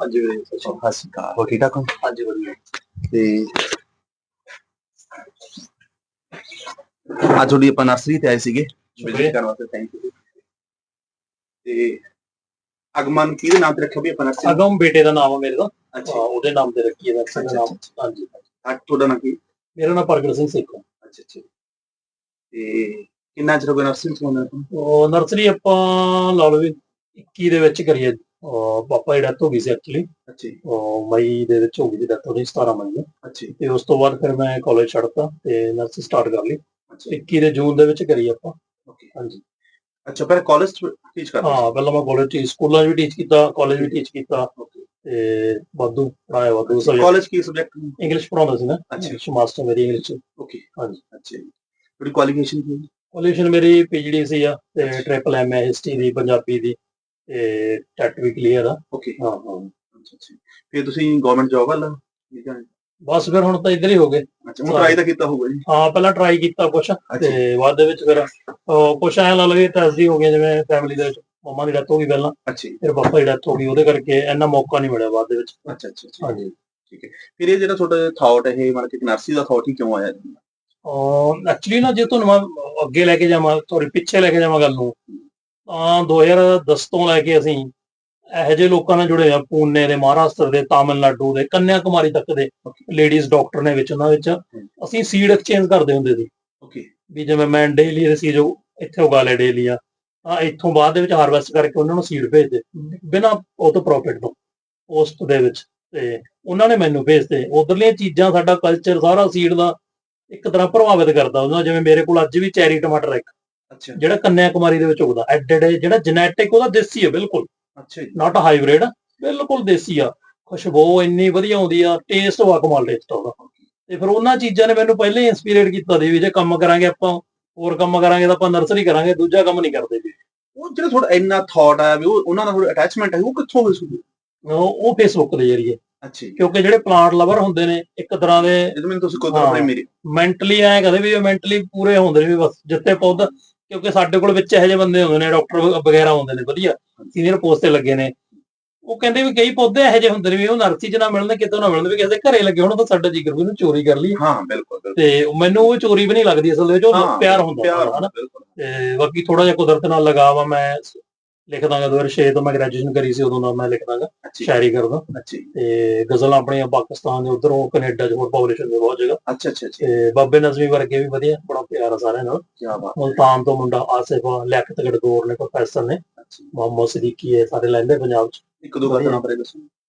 ਹਾਂਜੀ ਵੀਰੇ ਸਤਿ ਸ਼੍ਰੀ ਸਤਿ ਸ਼੍ਰੀ ਅਕਾਲ। ਹੋ ਠੀਕ ਠਾਕ ਹੋ? ਅਕਾਲ। ਹਾਂਜੀ ਵਧੀਆ। ਤੇ ਅੱਜ ਤੁਹਾਡੀ ਆਪਾਂ ਨਰਸਰੀ ਤੇ ਆਏ ਸੀਗੇ। ਵਿਜ਼ਿਟ ਕਰਨ ਵਾਸਤੇ ਥੈਂਕ ਯੂ ਤੇ ਅਗਮਨ ਕਿਹਦੇ ਨਾਮ ਤੇ ਰੱਖਿਆ ਵੀ ਆਪਾਂ ਨਰਸਰੀ ਅਗਮ ਬੇਟੇ ਦਾ ਨਾਮ ਆ ਮੇਰੇ ਦਾ ਹਾਂ, ਅੱਛਾ ਉਹਦੇ ਨਾਮ ਤੇ ਰੱਖੀ ਹੈ ਵੈਕਸੀਨ ਦਾ ਅੱਛਾ, ਨਾਮ। ਅੱਛਾ, ਹਾਂਜੀ। ਅੱਜ ਤੁਹਾਡਾ ਨਾਮ ਕੀ? ਮੇਰਾ ਨਾਮ ਪ੍ਰਗਟ ਸਿੰਘ ਸੇਖੋਂ। ਅੱਛਾ ਅੱਛਾ। ਤੇ ਕਿੰਨਾ ਚਿਰ ਹੋ ਗਿਆ ਨਰਸਰੀ ਚ ਹੋਣਾ ਤੁਹਾਨੂੰ ਉਹ ਨਰਸਰੀ ਆਪਾਂ ਲਾ ਲਓ ਵੀ 21 ਦੇ ਵਿੱਚ ਕਰੀਏ। ਪਾਪਾ ਦੀ ਡੈਥ ਹੋ ਗਈ ਸੀ ਐਕਚੁਅਲੀ ਅੱਛਾ ਮਈ ਦੇ ਵਿੱਚ ਹੋ ਗਈ ਸੀ ਡੈਥ ਉਹਦੀ 17 ਮਈ ਨੂੰ। ਅੱਛਾ ਤੇ ਉਸ ਤੋਂ ਬਾਅਦ ਫਿਰ ਮੈਂ ਕਾਲਜ ਛੱਡਤਾ ਤੇ ਨਰਸਰੀ ਸਟਾਰਟ ਕਰ ਲਈ। ਅੱਛਾ ਜੀ, 21 ਦੇ ਜੂਨ ਦੇ ਵਿੱਚ ਕਰੀ ਆਪਾਂ। ਓਕੇ। ਹਾਂਜੀ। ਅੱਛਾ ਪਰ ਕਾਲਜ ਟੀਚ ਕਰਦੇ ਹਾਂ ਪਹਿਲਾਂ ਮੈਂ ਕਾਲਜ ਚ ਸਕੂਲਾਂ ਵੀ ਟੀਚ ਕੀਤਾ ਕਾਲਜ ਵੀ ਟੀਚ ਕੀਤਾ। ਤੇ ਵਾਧੂ ਪੜਾਇਆ ਵਾਧੂ ਸਬਜੈਕਟ। ਕਾਲਜ ਕੀ ਸਬਜੈਕਟ ਇੰਗਲਿਸ਼ ਪੜਾਉਂਦਾ ਸੀ ਨਾ ਅੱਛਾ। ਮਾਸਟਰ ਮੇਰੀ ਇੰਗਲਿਸ਼ ਓਕੇ। ਹਾਂਜੀ। ਅੱਛਾ ਜੀ। ਤੁਹਾਡੀ ਕੁਆਲੀਫਿਕੇਸ਼ਨ ਕੀ ਹੈ? ਕੁਆਲੀਫਿਕੇਸ਼ਨ ਮੇਰੀ ਪੀਜੀਡੀ ਸੀ ਆ ਤੇ ਟ੍ਰਿਪਲ ਐਮ ਹਿਸਟਰੀ ਦੀ ਪੰਜਾਬੀ ਦੀ। ਤੇ ਟੈਟ ਵੀ ਕਲੀਅਰ ਆ। ਓਕੇ ਹਾਂ ਹਾਂ। ਅੱਛਾ ਅੱਛਾ। ਫਿਰ ਤੁਸੀਂ ਗਵਰਨਮੈਂਟ ਜੌਬ ਵਾਲਾ ਠੀਕ ਹੈ ਬਸ ਫਿਰ ਹੁਣ ਤਾਂ ਇੱਧਰ ਹੀ ਹੋ ਗਏ। ਅੱਛਾ ਹੁਣ ਟਰਾਈ ਤਾਂ ਕੀਤਾ ਹੋਊਗਾ ਜੀ। ਹਾਂ ਪਹਿਲਾਂ ਟਰਾਈ ਕੀਤਾ ਕੁਛ ਤੇ ਬਾਅਦ ਦੇ ਵਿੱਚ ਫਿਰ ਕੁਛ ਐ ਲਾ ਲਵੇ ਟੈਸਟ ਹੋ ਗਿਆ ਜਿਵੇਂ ਫੈਮਿਲੀ ਦੇ ਵਿੱਚ ਮੰਮਾ ਦੀ ਡੈਥ ਹੋ ਗਈ ਪਹਿਲਾਂ। ਅੱਛਾ ਫਿਰ ਪਾਪਾ ਦੀ ਡੈਥ ਹੋ ਗਈ ਉਹਦੇ ਕਰਕੇ ਇੰਨਾ ਮੌਕਾ ਨਹੀਂ ਮਿਲਿਆ ਬਾਅਦ ਦੇ ਵਿੱਚ। ਅੱਛਾ ਅੱਛਾ ਅੱਛਾ। ਹਾਂਜੀ। ਫਿਰ ਇਹ ਜਿਹੜਾ ਤੁਹਾਡਾ ਥਾਟ ਇਹ ਮਤਲਬ ਕਿ ਨਰਸਰੀ ਦਾ ਥਾਟ ਹੀ ਕਿਉਂ ਆਇਆ? ਜੀ? ਐਕਚੁਅਲੀ ਨਾ ਜੇ ਤੁਹਾਨੂੰ ਮੈਂ ਅੱਗੇ ਲੈ ਕੇ ਜਾਵਾਂ ਤੁਹਾਡੇ ਪਿੱਛੇ ਲੈ ਕੇ ਜਾਵਾਂ ਗੱਲ ਨੂੰ ਤਾਂ 2010 ਤੋਂ ਲੈ ਕੇ ਅਸੀਂ ਇਹੋ ਜਿਹੇ ਲੋਕਾਂ ਨਾਲ ਜੁੜੇ ਆ ਪੂਨੇ ਦੇ ਮਹਾਰਾਸ਼ਟਰ ਦੇ ਤਾਮਿਲਨਾਡੂ ਦੇ ਕੰਨਿਆ ਕੁਮਾਰੀ ਤੱਕ ਦੇ ਲੇਡੀਜ਼ ਡਾਕਟਰ ਨੇ ਵਿੱਚ ਉਹਨਾਂ ਵਿੱਚ। ਅਸੀਂ ਸੀਡ ਐਕਸਚੇਂਜ ਕਰਦੇ ਹੁੰਦੇ ਸੀ। ਓਕੇ ਵੀ ਜਿਵੇਂ ਮੈਂ ਡੇਲੀ ਦੇ ਸੀ ਜੋ ਇੱਥੇ ਉਗਾ ਲੈ ਡੇਲੀ ਆ। ਤਾਂ ਇੱਥੋਂ ਬਾਅਦ ਦੇ ਵਿੱਚ ਹਾਰਵੈਸਟ ਕਰਕੇ ਉਹਨਾਂ ਨੂੰ ਸੀਡ ਭੇਜਦੇ। ਬਿਨਾਂ ਉਹ ਤੋਂ ਪ੍ਰੋਫਿਟ ਤੋਂ ਪੋਸਟ ਦੇ ਵਿੱਚ। ਤੇ ਉਹਨਾਂ ਨੇ ਮੈਨੂੰ ਭੇਜਦੇ। ਉਧਰਲੀਆਂ ਚੀਜ਼ਾਂ ਸਾਡਾ ਕਲਚਰ ਸਾਰਾ ਸੀਡ ਦਾ ਇੱਕ ਤਰ੍ਹਾਂ ਪ੍ਰਭਾਵਿਤ ਕਰਦਾ। ਉਹਨਾਂ ਜਿਵੇਂ ਮੇਰੇ ਕੋਲ ਅੱਜ ਵੀ ਚੈਰੀ ਟਮਾਟਰ ਇੱਕ, ਅੱਛਾ। ਜਿਹੜਾ ਕੰਨਿਆ ਕੁਮਾਰੀ ਦੇ ਵਿੱਚ ਉਗਦਾ ਐਡਡ ਜਿਹੜਾ ਜੈਨੇਟਿਕ ਉਹਦਾ ਦੇਸੀ ਹੈ ਬਿਲਕੁਲ। ਅੱਛਾ ਜੀ। ਨਾਟ ਹਾਈਬ੍ਰਿਡ ਬਿਲਕੁਲ ਦੇਸੀ ਆ। ਖੁਸ਼ਬੂ ਇੰਨੀ ਵਧੀਆ ਆਉਂਦੀ ਆ ਟੇਸਟ ਵਾ ਕਮਾਲ ਟੇਸਟ ਉਹਦਾ। ਤੇ ਫਿਰ ਉਹਨਾਂ ਚੀਜ਼ਾਂ ਨੇ ਮੈਨੂੰ ਪਹਿਲਾਂ ਹੀ ਇਨਸਪੀਰੇਟ ਕੀਤਾ ਦੀ ਵੀ ਜੇ ਕੰਮ ਕਰਾਂਗੇ ਆਪਾਂ ਹੋਰ ਕੰਮ ਕਰਾਂਗੇ ਤਾਂ ਆਪਾਂ ਨਰਸਰੀ ਕਰਾਂਗੇ ਦੂਜਾ ਕੰਮ ਨਹੀਂ ਕਰਦੇ ਵੀ ਉਹ ਜਿਹੜਾ ਤੁਹਾਡਾ ਇੰਨਾ ਥਾਟ ਆਇਆ ਵੀ ਉਹ ਉਹਨਾਂ ਦਾ ਥੋੜਾ ਅਟੈਚਮੈਂਟ ਹੈ ਉਹ ਕਿੱਥੋਂ ਹੋਈ ਸੀ? ਉਹ ਉਹ ਫੇਸਬੁੱਕ ਦੇ ਜਰੀਏ। ਅੱਛਾ ਜੀ। ਕਿਉਂਕਿ ਜਿਹੜੇ ਪਲਾਂਟ ਲਵਰ ਹੁੰਦੇ ਨੇ ਇੱਕ ਤਰ੍ਹਾਂ ਦੇ ਜਦੋਂ ਮੈਨੂੰ ਤੁਸੀਂ ਕੋਈ ਹਾਂ। ਆਪਣੇ ਮੇਰੀ। ਮੈਂਟਲੀ ਐ ਕਦੇ ਵੀ ਮੈਂਟਲੀ ਪੂਰੇ ਹੁੰਦੇ ਨੇ ਵੀ ਬਸ ਜਿੱਥੇ ਪੌਦਾ ਕਿਉਂਕਿ ਸਾਡੇ ਕੋਲ ਵਿੱਚ ਇਹੋ ਜਿਹੇ ਬੰਦੇ ਹੁੰਦੇ ਨੇ ਡਾਕਟਰ ਵਗੈਰਾ ਹੁੰਦੇ ਨੇ ਵਧੀਆ ਸੀਨੀਅਰ ਪੋਸਟ ਤੇ ਲੱਗੇ ਨੇ। ਉਹ ਕਹਿੰਦੇ ਵੀ ਕਈ ਪੌਦੇ ਇਹੋ ਜਿਹੇ ਹੁੰਦੇ ਨੇ ਵੀ ਉਹ ਨਰਸਰੀ 'ਚ ਨਾ ਮਿਲਣ ਕਿਤੋਂ ਨਾ ਮਿਲਣ ਵੀ ਕਿਸੇ ਦੇ ਘਰੇ ਲੱਗੇ ਹੋਣ ਤਾਂ ਸਾਡਾ ਜਿਗਰ ਵੀ ਉਹਨੂੰ ਚੋਰੀ ਕਰ ਲਈ ਹਾਂ ਬਿਲਕੁਲ ਤੇ ਮੈਨੂੰ ਉਹ ਚੋਰੀ ਵੀ ਨਹੀਂ ਲੱਗਦੀ ਅਸਲ ਵਿੱਚ ਉਹ ਹਾਂ, ਪਿਆਰ ਹੁੰਦਾ ਹਨਾ ਬਿਲਕੁਲ। ਤੇ ਬਾਕੀ ਥੋੜਾ ਜਿਹਾ ਕੁਦਰਤ ਨਾਲ ਲਗਾਵ ਮੈਂ ਲਿਖ ਦਾਂਗਾ 2006 ਤੋਂ ਮੈਂ ਗ੍ਰੈਜੂਏਸ਼ਨ ਕਰੀ ਸੀ ਉਦੋਂ ਦਾ ਮੈਂ ਲਿਖ ਦਾਂਗਾ ਅੱਛਾ। ਸ਼ਾਇਰੀ ਕਰਦਾ। ਤੇ ਗਜ਼ਲਾਂ ਆਪਣੀਆਂ ਪਾਕਿਸਤਾਨ ਦੇ ਉਧਰੋਂ ਕੈਨੇਡਾ ਚ ਹੋਰ ਪਬਲਿਸ਼ਨ ਦੇ ਬਹੁਤ ਜਗ੍ਹਾ। ਅੱਛਾ ਅੱਛਾ ਅੱਛਾ। ਤੇ ਬਾਬੇ ਨਜ਼ਮੀ ਵਰਗੇ ਵੀ ਵਧੀਆ ਬੜਾ ਪਿਆਰ ਆ ਸਾਰਿਆਂ ਨਾਲ। ਕੀ ਬਾਤ ਮੁਲਤਾਨ ਤੋਂ ਮੁੰਡਾ ਆਸਿਫ ਲਿਆਕਤ ਗੜਗੋਰ ਨੇ ਪ੍ਰੋਫੈਸਰ ਨੇ। ਮੁਹੰਮਦ ਸਦੀਕੀ ਹੈ ਸਾਰੇ ਲੈਂਦੇ ਪੰਜਾਬ ਚ। ਇੱਕ ਦੋ ਗੱਲ ਬਾਰੇ ਦੱਸੋ।